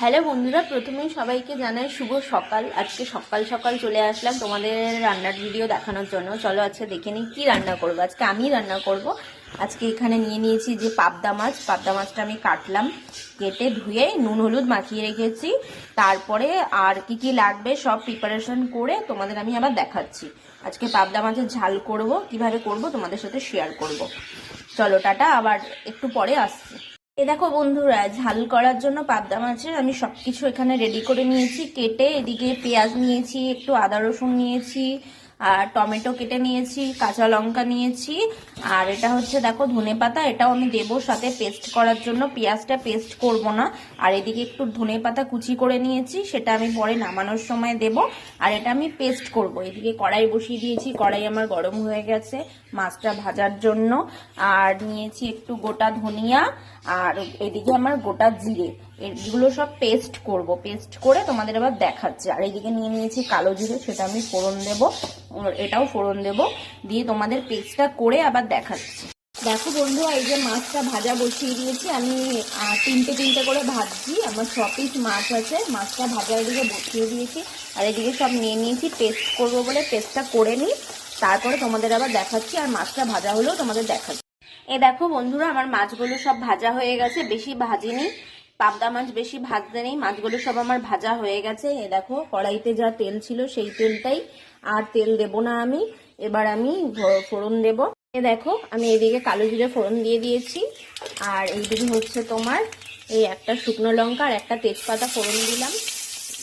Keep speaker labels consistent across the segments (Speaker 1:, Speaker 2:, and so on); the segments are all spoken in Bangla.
Speaker 1: হ্যালো বন্ধুরা, প্রথমেই সবাইকে জানাই শুভ সকাল। আজকে সকাল সকাল চলে আসলাম তোমাদের রান্নার ভিডিও দেখানোর জন্য। চলো আজকে দেখে নিই কী রান্না করব। আজকে আমি রান্না করব। আজকে এখানে নিয়ে নিয়েছি যে পাবদা মাছ। পাবদা মাছটা আমি কাটলাম, কেটে ধুয়ে নুন, হলুদ মাখিয়ে রেখেছি। তারপরে আর কি কি লাগবে সব প্রিপারেশন করে তোমাদের আমি আবার দেখাচ্ছি। আজকে পাবদা মাছের ঝাল করব, কীভাবে করব তোমাদের সাথে শেয়ার করব। চলো, টাটা। আবার একটু পরে আসছি। এ দেখো বন্ধুরা, ঝাল করার জন্য পাবদা মাছের আমি সবকিছু এখানে রেডি করে নিয়েছি। কেটে এদিকে পেঁয়াজ নিয়েছি, একটু আদা রসুন নিয়েছি আর টমেটো কেটে নিয়েছি, কাঁচা লঙ্কা নিয়েছি, আর এটা হচ্ছে দেখো ধনে পাতা, এটাও আমি দেবো সাথে পেস্ট করার জন্য। পেঁয়াজটা পেস্ট করব না। আর এদিকে একটু ধনে পাতা কুচি করে নিয়েছি, সেটা আমি পরে নামানোর সময় দেব। আর এটা আমি পেস্ট করব। এদিকে কড়াই বসিয়ে দিয়েছি, কড়াই আমার গরম হয়ে গেছে মাছটা ভাজার জন্য। আর নিয়েছি একটু গোটা ধনিয়া, আর এদিকে আমার গোটা জিরে। এগুলো সব পেস্ট করব। পেস্ট করে তোমাদের আবার দেখাচ্ছি। আর এদিকে নিয়ে নিয়েছি কালো জিরে, সেটা আমি ফোড়ন দেব। এটাও ফোড়ন দেব। দিয়ে তোমাদের পেস্টটা করে আবার দেখাচ্ছি। দেখো বন্ধু, এই যে মাছটা ভাজা বসিয়ে দিয়েছি। আমি তিনটে তিনটে করে ভাজছি। আমার ছ পিস মাছ আছে। মাছটা ভাজা এদিকে বসিয়ে দিয়েছি। আর এদিকে সব নিয়ে নিয়েছি। পেস্ট করব বলে পেস্টটা করে নিই। তারপরে তোমাদের আবার দেখাচ্ছি। আর মাছটা ভাজা হলেও তোমাদের দেখাচ্ছি। এ দেখো বন্ধুরা, আমার মাছগুলো সব ভাজা হয়ে গেছে। বেশি ভাজিনি। পাবদা মাছ বেশি ভাজতে নেই। মাছগুলো সব আমার ভাজা হয়ে গেছে। এ দেখো, কড়াইতে যা তেল ছিল সেই তেলটাই। আর তেল দেব না আমি। এবার আমি ফোড়ন দেব। এ দেখো, আমি এদিকে কালো জিরে ফোড়ন দিয়ে দিয়েছি। আর এইদিকে হচ্ছে তোমার এই একটা শুকনো লঙ্কা আর একটা তেজপাতা ফোড়ন দিলাম।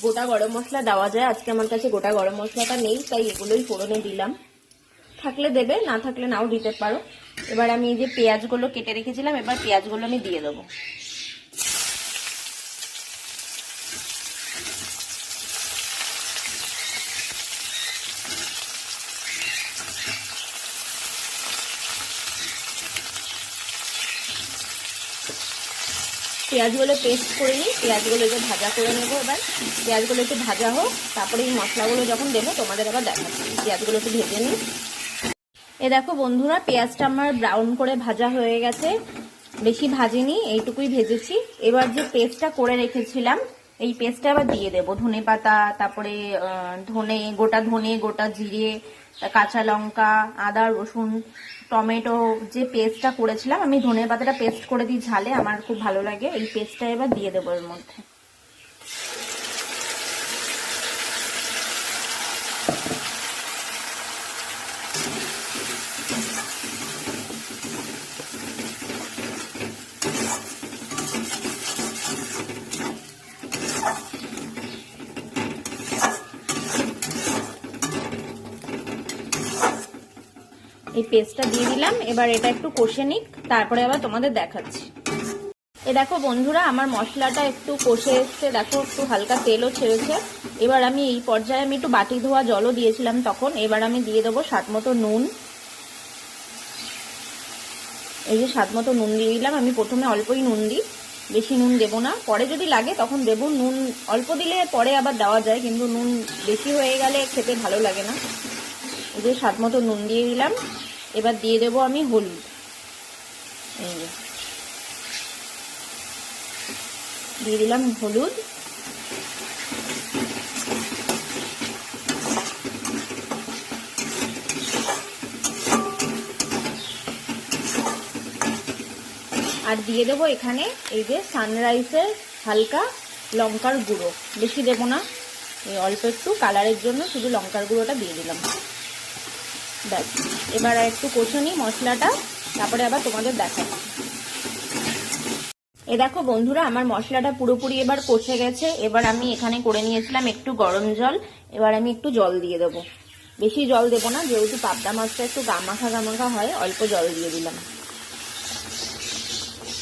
Speaker 1: গোটা গরম মশলা দেওয়া যায়। আজকে আমার কাছে গোটা গরম মশলাটা নেই, তাই এগুলোই ফোড়নে দিলাম। থাকলে দেবে, না থাকলে নাও দিতে পারো। এবার আমি এই যে পেঁয়াজগুলো কেটে রেখেছিলাম, এবার পেঁয়াজগুলো আমি দিয়ে দেবো। পেঁয়াজগুলো পেস্ট করে নিই, পেঁয়াজগুলো একটু ভাজা করে নেব এবার। পেঁয়াজগুলো একটু ভাজা হোক, তারপরে এই মশলাগুলো যখন দেবো, তোমাদের আবার দেখাচ্ছি। পেঁয়াজগুলো একটু ভেজে নিই। এ দেখো বন্ধুরা, পেঁয়াজটা আমার ব্রাউন করে ভাজা হয়ে গেছে। বেশি ভাজিনি, এইটুকুই ভেজেছি। এবার যে পেস্টটা করে রেখেছিলাম, এই পেস্টটা আবার দিয়ে দেবো। ধনে পাতা তারপরে ধনে, গোটা ধনে, গোটা জিরে কাঁচা লঙ্কা, আদা, রসুন, টমেটো যে পেস্টটা করেছিলাম, আমি ধনে পাতাটা পেস্ট করে দিই ঝালে, আমার খুব ভালো লাগে। এই পেস্টটা এবার দিয়ে দেবো এর মধ্যে। এই পেস্টটা দিয়ে দিলাম। এবার এটা একটু কষে নিক, তারপরে আবার তোমাদের দেখাচ্ছি। এ দেখো বন্ধুরা, আমার মশলাটা একটু কষে এসছে। দেখো একটু হালকা তেলও ছেড়েছে। এবার আমি এই পর্যায়ে আমি একটু বাটি ধোয়া জলও দিয়েছিলাম তখন। এবার আমি দিয়ে দেবো স্বাদ মতো নুন। এই যে স্বাদ মতো নুন দিয়ে দিলাম। আমি প্রথমে অল্পই নুন দিই। বেশি নুন দেবো না। পরে যদি লাগে তখন দেবো নুন। অল্প দিলে পরে আবার দেওয়া যায়, কিন্তু নুন বেশি হয়ে গেলে খেতে ভালো লাগে না। এই যে স্বাদ মতো নুন দিয়ে দিলাম। এবার দিয়ে দেবো আমি হলুদ। দিয়ে দিলাম হলুদ। আর দিয়ে দেবো এখানে এই যে সানরাইসের হালকা লঙ্কার গুঁড়ো। বেশি দেবো না। এই অল্প একটু কালারের জন্য শুধু লঙ্কার গুঁড়োটা দিয়ে দিলাম। ব্যাস। এবার একটু কষে নিই মশলাটা, তারপরে আবার তোমাদের দেখাচ্ছি এ দেখো বন্ধুরা, আমার মশলাটা পুরোপুরি এবার কষে গেছে। এবার আমি এখানে করে নিয়েছিলাম একটু গরম জল। এবার আমি একটু জল দিয়ে দেবো। বেশি জল দেবো না, যেহেতু পাবদা মাছটা একটু গামাখা গামাখা হয়, অল্প জল দিয়ে দিলাম।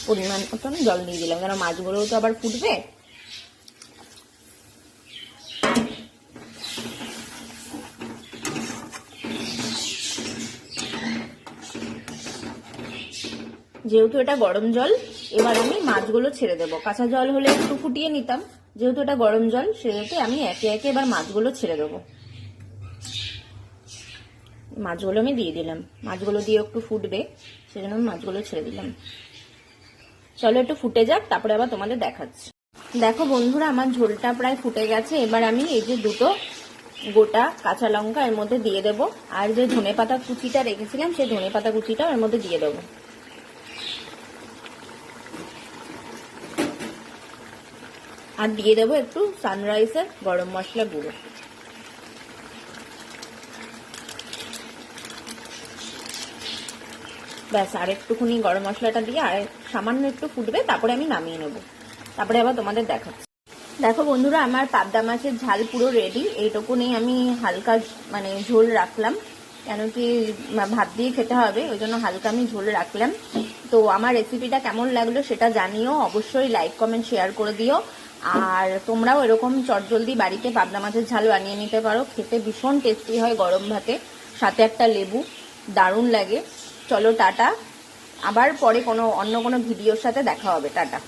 Speaker 1: পরিমাণ মতন জল দিয়ে দিলাম, কেন মাছগুলোও তো আবার ফুটবে। যেহেতু এটা গরম জল, এবার আমি মাছগুলো ছেড়ে দেবো। কাঁচা জল হলে একটু ফুটিয়ে নিতাম, যেহেতু এটা গরম জল, সেহেতু আমি একে একে এবার মাছগুলো ছেড়ে দেবো। মাছগুলো আমি দিয়ে দিলাম। মাছগুলো দিয়ে একটু ফুটবে, সেজন্য আমি মাছগুলো ছেড়ে দিলাম। চলো একটু ফুটে যাক, তারপরে আবার তোমাদের দেখাচ্ছি। দেখো বন্ধুরা, আমার ঝোলটা প্রায় ফুটে গেছে। এবার আমি এই যে দুটো গোটা কাঁচা লঙ্কা এর মধ্যে দিয়ে দেব, আর যে ধনে পাতা কুচিটা রেখেছিলাম, সেই ধনে পাতা কুচিটা এর মধ্যে দিয়ে দেবো। আর দিয়ে দেবো একটু সানরাইসের গরম মশলা গুঁড়ো। ব্যাস, আর একটুখানি গরম মশলাটা দিয়ে আর সামান্য একটু ফুটবে, তারপরে আমি নামিয়ে নেব। তারপরে আবার তোমাদের দেখাচ্ছি। দেখো বন্ধুরা, আমার পাবদা মাছের ঝাল পুরো রেডি এইটুকুনি আমি হালকা মানে ঝোল রাখলাম। কেন কি ভাত দিয়ে খেতে হবে, ওই জন্য হালকা আমি ঝোল রাখলাম। তো আমার রেসিপিটা কেমন লাগল সেটা জানিও। অবশ্যই লাইক কমেন্ট শেয়ার করে দিও। আর তোমরাও এরকম চটজলদি বাড়িতে পাবনা মাছের ঝাল বানিয়ে নিতে পারো। খেতে ভীষণ টেস্টি হয় গরম ভাতে। সাথে একটা লেবু। দারুণ লাগে। চলো টাটা। আবার পরে কোনো, অন্য কোনো ভিডিওর সাথে দেখা হবে। টাটা।